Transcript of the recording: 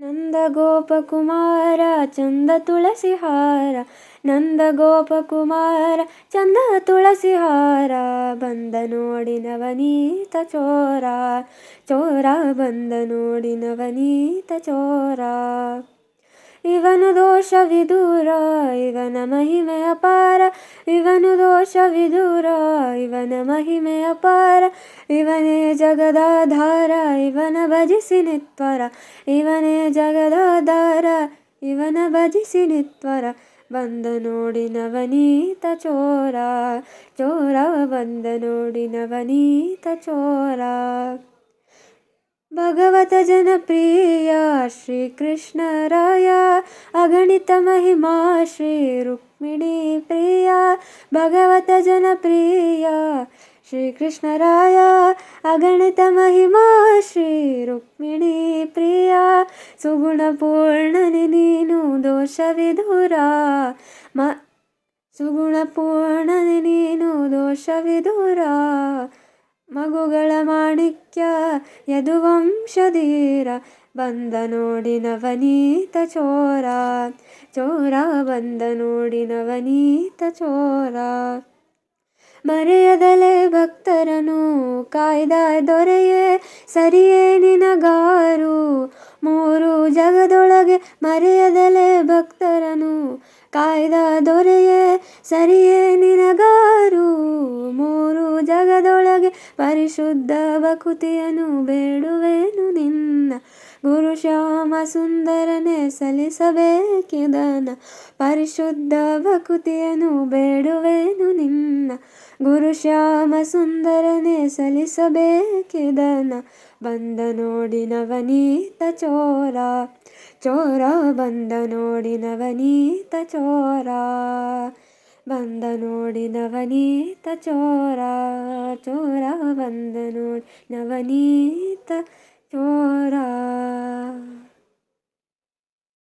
ನಂದ ಗೋಪಕುಮಾರ ಚಂದ ತುಳಸಿಹಾರ. ನಂದ ಗೋಪಕುಮಾರ ಚಂದ ತುಳಸಿಹಾರ. ಬಂದ ನೋಡಿ ನವನೀತ ಚೋರ. ಚೋರ ಬಂದ ನೋಡಿ ನವನೀತ ಚೋರ. ಇವನು ದೋಷ ವಿದೂರ ಇವನ ಮಹಿಮೆ ಅಪಾರ ಇವನು ದೋಷ ವಿದೂರ ಇವನ ಮಹಿಮೆ ಅಪಾರ ಇವನೇ ಜಗದಾಧಾರ ಇವನ ಭಜಿಸಿ ನಿತ್ವರ. ಇವನೇ ಜಗದಾಧಾರ ಇವನ ಭಜಿಸಿ ನಿತ್ವರ. ಬಂದ ನೋಡಿ ನವನೀತ ಚೋರ ಚೋರ ಬಂದ ನೋಡಿ ನವನೀತ ಚೋರ. ಭಗವತ ಜನಪ್ರಿಯ ಶ್ರೀಕೃಷ್ಣರಾಯ ಅಗಣಿತ ಮಹಿಮಾ, ಶ್ರೀ ರುಕ್ಮಿಣಿ ಪ್ರಿಯ, ಭಗವತ ಜನಪ್ರಿಯ. ಶ್ರೀಕೃಷ್ಣರಾಯ, ಅಗಣಿತ ಮಹಿಮಾ, ಶ್ರೀ ರುಕ್ಮಿಣಿ ಪ್ರಿಯ. ಸುಗುಣಪೂರ್ಣನಿ ದೋಷ ದೋಷವಿದೂರ ಮ ಸುಗುಣಪೂರ್ಣನಿ ನೀನು ದೋಷ ದೋಷವಿದೂರ ಮಗುಗಳ ಮಾಣಿಕ್ಯ ಯದುವಂಶಧೀರ ಬಂದ ನೋಡಿ ನವನೀತ ಚೋರ. ಚೋರ ಬಂದ ನೋಡಿ ನವನೀತ ಚೋರ. ಮರೆಯದಲೆ ಭಕ್ತರನು ಕಾಯ್ದ ದೊರೆಯೇ ಸರಿಯೇ ನಿನಗಾರು. ಮೂರು ಜಗದೊಳಗೆ ಮರೆಯದಲೆ ಭಕ್ತರನು ಕಾಯ್ದ ದೊರೆಯೇ ಸರಿಯೇ ನಿನಗಾರು. ಮೂರು ಜಗದೊಳಗೆ ಪರಿಶುದ್ಧ ಬಕುತಿಯನು ನಿನ್ನ ಗುರು ಶ್ಯಾಮ ಸುಂದರನೇ ಸಲ್ಲಿಸಬೇಕಿದನ. ಪರಿಶುದ್ಧ ಭಕುತಿಯನು ಬೇಡುವೆನು ನಿನ್ನ. ಗುರು ಶ್ಯಾಮ ಸುಂದರನೇ ಸಲ್ಲಿಸಬೇಕಿದನ. ಬಂದ ನೋಡಿ ನವನೀತ ಚೋರ. ಚೋರ ಬಂದ ನೋಡಿ ನವನೀತ ಚೋರ. ಬಂದ ನೋಡಿ ನವನೀತ ಚೋರ. ಚೋರ ಬಂದ ನೋಡಿ ನವನೀತ ಚೋರ.